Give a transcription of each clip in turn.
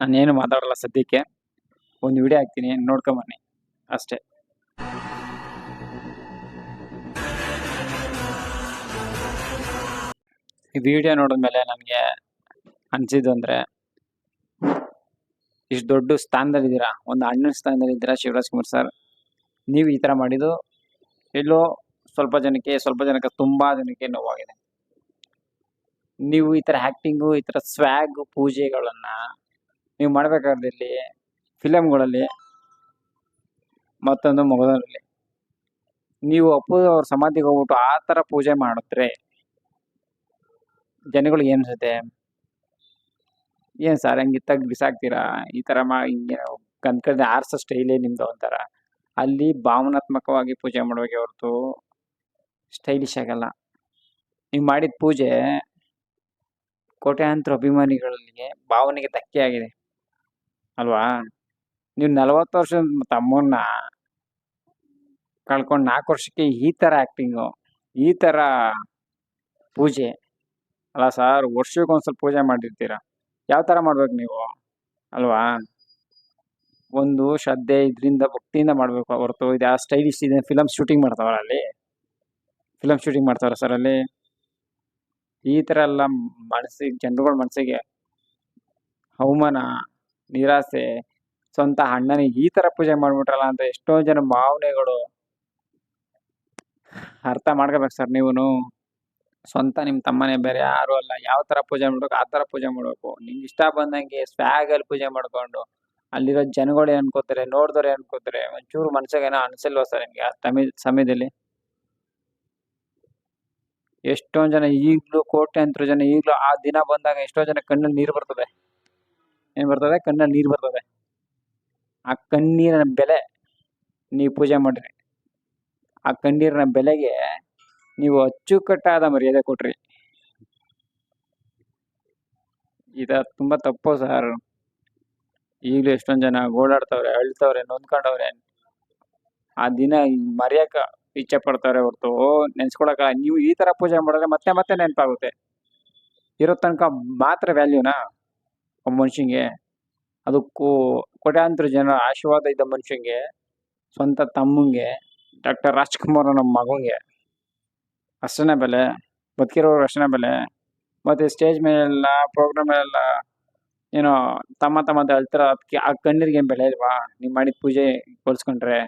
ನಾನೇನು ಮಾತಾಡಲ್ಲ ಸದ್ಯಕ್ಕೆ. ಒಂದು ವಿಡಿಯೋ ಹಾಕ್ತೀನಿ ನೋಡ್ಕೊಂಬನ್ನಿ ಅಷ್ಟೇ. ಈ ವಿಡಿಯೋ ನೋಡಿದ್ಮೇಲೆ ನನಗೆ ಅನಿಸಿದ್ದು ಅಂದರೆ, ಇಷ್ಟು ದೊಡ್ಡ ಸ್ಥಾನದಲ್ಲಿದ್ದೀರಾ? ಒಂದು ಅಣ್ಣನ ಸ್ಥಾನದಲ್ಲಿದ್ದೀರಾ ಶಿವರಾಜ್ ಕುಮಾರ್ ಸರ್? ನೀವು ಈ ಥರ ಮಾಡಿದ್ದು, ಎಲ್ಲೋ ಸ್ವಲ್ಪ ಜನಕ್ಕೆ ಸ್ವಲ್ಪ ಜನಕ್ಕೆ, ತುಂಬ ಜನಕ್ಕೆ ನೋವಾಗಿದೆ. ನೀವು ಈ ಥರ ಆ್ಯಕ್ಟಿಂಗು ಈ ಥರ ಸ್ವ್ಯಾಗು ಪೂಜೆಗಳನ್ನು ನೀವು ಮಾಡ್ಬೇಕಾದ್ರೆ ಇಲ್ಲಿ ಫಿಲಮ್ಗಳಲ್ಲಿ ಮತ್ತೊಂದು ಮೊಗದಲ್ಲಿ ನೀವು ಅಪ್ಪು ಅವ್ರ ಸಮಾಧಿಗೆ ಹೋಗ್ಬಿಟ್ಟು ಆ ಥರ ಪೂಜೆ ಮಾಡಿದ್ರೆ ಜನಗಳಿಗೆ ಏನು ಅನ್ಸುತ್ತೆ? ಏನು ಸರ್ ಹಂಗೆ ತಗ್ಗಿ ಬಿಸಾಕ್ತೀರಾ? ಈ ಥರ ಮಾ, ಹಿಂಗೆ ಸ್ಟೈಲ್ ಆರ್ಸೋ ಸ್ಟೈಲೇ ನಿಮ್ಮದು ಒಂಥರ. ಅಲ್ಲಿ ಭಾವನಾತ್ಮಕವಾಗಿ ಪೂಜೆ ಮಾಡುವಾಗ ಹೊರತು ಸ್ಟೈಲಿಶ್ ಆಗಲ್ಲ. ನೀವು ಮಾಡಿದ ಪೂಜೆ ಕೋಟ್ಯಾಂತರ ಅಭಿಮಾನಿಗಳಿಗೆ ಭಾವನೆಗೆ ಧಕ್ಕೆ ಆಗಿದೆ. ಅಲ್ವಾ? ನೀವು ನಲವತ್ತು ವರ್ಷದ ತಮ್ಮನ್ನ ಕಳ್ಕೊಂಡು ನಾಲ್ಕು ವರ್ಷಕ್ಕೆ ಈ ಥರ ಆ್ಯಕ್ಟಿಂಗು ಈ ಥರ ಪೂಜೆ. ಅಲ್ಲ ಸರ್, ವರ್ಷಕ್ಕೆ ಸ್ವಲ್ಪ ಪೂಜೆ ಮಾಡಿರ್ತೀರ? ಯಾವ ಥರ ಮಾಡ್ಬೇಕು ನೀವು? ಅಲ್ವಾ? ಒಂದು ಶ್ರದ್ಧೆ ಇದರಿಂದ, ಭಕ್ತಿಯಿಂದ ಮಾಡಬೇಕು ಹೊರತು. ಇದು ಯಾವ ಸ್ಟೈಲಿಶ್ ಇದೆ ಫಿಲಮ್ ಶೂಟಿಂಗ್ ಮಾಡ್ತಾವಲ್ಲ ಅಲ್ಲಿ? ಫಿಲಮ್ ಶೂಟಿಂಗ್ ಮಾಡ್ತಾವ್ರ ಸರ್ ಅಲ್ಲಿ? ಈ ಥರ ಎಲ್ಲ ಮನಸ್ಸಿಗೆ, ಜನರುಗಳ ಮನಸ್ಸಿಗೆ ಅವಮಾನ ನಿರಾಸೆ, ಸ್ವಂತ ಅಣ್ಣನಿಗೆ ಈ ತರ ಪೂಜೆ ಮಾಡ್ಬಿಟ್ರಲ್ಲ ಅಂತ ಎಷ್ಟೋ ಜನ ಭಾವನೆಗಳು ಅರ್ಥ ಮಾಡ್ಕೋಬೇಕು ಸರ್ ನೀವುನು. ಸ್ವಂತ ನಿಮ್ಮ ತಮ್ಮನೇ, ಬೇರೆ ಯಾರು ಅಲ್ಲ. ಯಾವ ತರ ಪೂಜೆ ಮಾಡ್ಬೇಕು, ಆ ತರ ಪೂಜೆ ಮಾಡ್ಬೇಕು. ನಿಮ್ಗೆ ಇಷ್ಟ ಬಂದಂಗೆ ಸ್ವ್ಯಾಗಲ್ಲಿ ಪೂಜೆ ಮಾಡ್ಕೊಂಡು ಅಲ್ಲಿರೋ ಜನಗಳು ಏನ್ ಅನ್ಕೋತಾರೆ, ನೋಡಿದವ್ರು ಅನ್ಕೋತಾರೆ, ಒಂಚೂರು ಮನ್ಸಿಗೆ ಏನೋ ಅನ್ಸಲ್ವಾ ಸರ್ ನಿಮ್ಗೆ ಆ ಸಮಯ ಸಮಯದಲ್ಲಿ? ಎಷ್ಟೊಂದು ಜನ ಈಗಲೂ ಕೋಟ್ಯಾಂತರ ಜನ ಈಗಲೂ ಆ ದಿನ ಬಂದಾಗ ಎಷ್ಟೋ ಜನ ಕಣ್ಣಲ್ಲಿ ನೀರು ಬರ್ತದೆ. ಏನು ಬರ್ತದೆ? ಕಣ್ಣಲ್ಲಿ ನೀರು ಬರ್ತದೆ. ಆ ಕಣ್ಣೀರಿನ ಬೆಲೆ ನೀವು ಪೂಜೆ ಮಾಡಿರಿ ಆ ಕಣ್ಣೀರಿನ ಬೆಲೆಗೆ ನೀವು ಅಚ್ಚುಕಟ್ಟಾದ ಮರ್ಯಾದೆ ಕೊಟ್ರಿ. ಇದ ತುಂಬಾ ತಪ್ಪು ಸರ್. ಈಗಲೂ ಎಷ್ಟೊಂದು ಜನ ಓಡಾಡ್ತವ್ರೆ, ಅಳ್ತವ್ರೆ, ನೊಂದ್ಕೊಂಡವ್ರೆ. ಆ ದಿನ ಮರೆಯಕ ಇಚ್ಛೆ ಪಡ್ತಾರೆ ಹೊರತು ನೆನ್ಸ್ಕೊಳಕ ನೀವು ಈ ತರ ಪೂಜೆ ಮಾಡಿದ್ರೆ ಮತ್ತೆ ಮತ್ತೆ ನೆನಪಾಗುತ್ತೆ. ಇರೋ ತನಕ ಮಾತ್ರ ವ್ಯಾಲ್ಯೂನಾ ಒಬ್ಬ ಮನುಷ್ಯಂಗೆ. ಅದಕ್ಕೂ ಕೋಟ್ಯಾಂತರ ಜನರ ಆಶೀರ್ವಾದ ಇದ್ದ ಮನುಷ್ಯಂಗೆ, ಸ್ವಂತ ತಮ್ಮಂಗೆ, ಡಾಕ್ಟರ್ ರಾಜ್ಕುಮಾರ್ ನಮ್ಮ ಮಗಂಗೆ. ಅಷ್ಟನೇ ಬೆಲೆ, ಬದುಕಿರೋರು ಅಷ್ಟನೇ ಬೆಲೆ. ಮತ್ತೆ ಸ್ಟೇಜ್ ಮೇಲೆಲ್ಲ, ಪ್ರೋಗ್ರಾಮ್ ಎಲ್ಲ ಏನೋ ತಮ್ಮ ತಮ್ಮ ಅಂತ ಹೇಳ್ತಾರ, ಅದಕ್ಕೆ ಆ ಕಣ್ಣೀರಿಗೆ ಬೆಲೆ ಇಲ್ವಾ? ನೀವು ಮಾಡಿದ ಪೂಜೆ ಹೋಲ್ಸ್ಕೊಂಡ್ರೆ.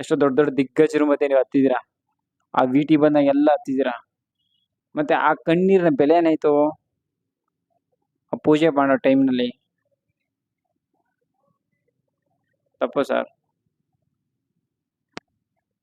ಎಷ್ಟೋ ದೊಡ್ಡ ದೊಡ್ಡ ದಿಗ್ಗಜರು ಮತ್ತೆ ನೀವು ಹತ್ತಿದ್ದೀರಾ? ಆ ವಿ ಟಿ ಬಂದಾಗ ಎಲ್ಲ ಹತ್ತಿದ್ದೀರಾ? ಮತ್ತೆ ಆ ಕಣ್ಣೀರಿನ ಬೆಲೆ ಏನಾಯ್ತು? ಪೂಜೆ ಮಾಡೋ ಟೈಮ್ನಲ್ಲಿ ತಪ್ಪು ಸರ್